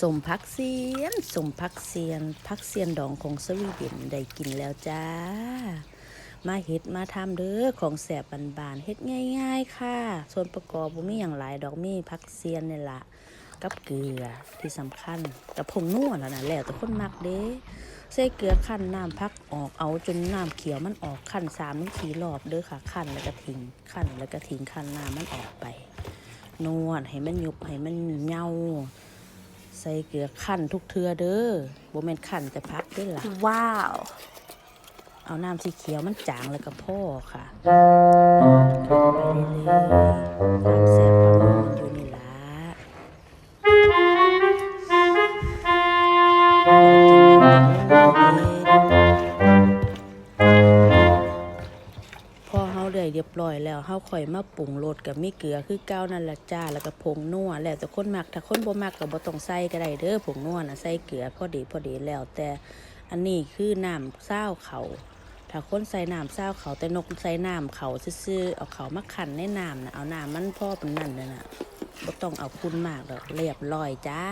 สมพักเซียนสมพักเซียนพักเซียนดองของสวีเดนได้กินแล้วจ้า มาเฮ็ดมาทำเด้อของแสบบานๆเฮ็ดง่าย ๆ ค่ะ ส่วนประกอบบ่มีอย่างหลายดอกมีพักเซียนนี่ล่ะกับเกลือที่สำคัญกับผงนัวแล้วนะแล้วแต่คนมักเด้ใส่เกลือคั่นน้ำพักออกเอาจนน้ำเขียวมันออกคั่นสามถึงสี่รอบเด้อค่ะคั่นแล้วก็ทิ้งคั่นแล้วก็ทิ้งคั่นน้ำมันออกไป นวดให้มันยุบให้มันเหงา ใส่เกลือขั้นทุกเทือเด้อบ่แม่นขั้นแต่พักเด้วยล่ะ ว้าว เอาน้ำสีเขียวมันจางแล้วก็พ่อค่ะ เฮาได้เรียบร้อยแล้วเฮาค่อยมาปรุงรสกับมีเกลือคือเก้านั่นละจ้าแล้วก็ผงนัวแล้วแต่คนมักถ้าคนบ่มักก็บ่ต้องใส่ก็ได้เด้อผงนัวน่ะใส่เกลือพอดีพอดีแล้ว แต่อันนี้คือน้ำซ้าเขาถ้าคนใส่น้ำเศร้าเขาแต่นกใส่น้ำเขาซื่อๆเอาเขามาขันในน้ำนะเอาน้ำมันพ่อเป็นนั่นเลยนะบ่ต้องเอาคุณมากหรอกเรียบร้อยจ้า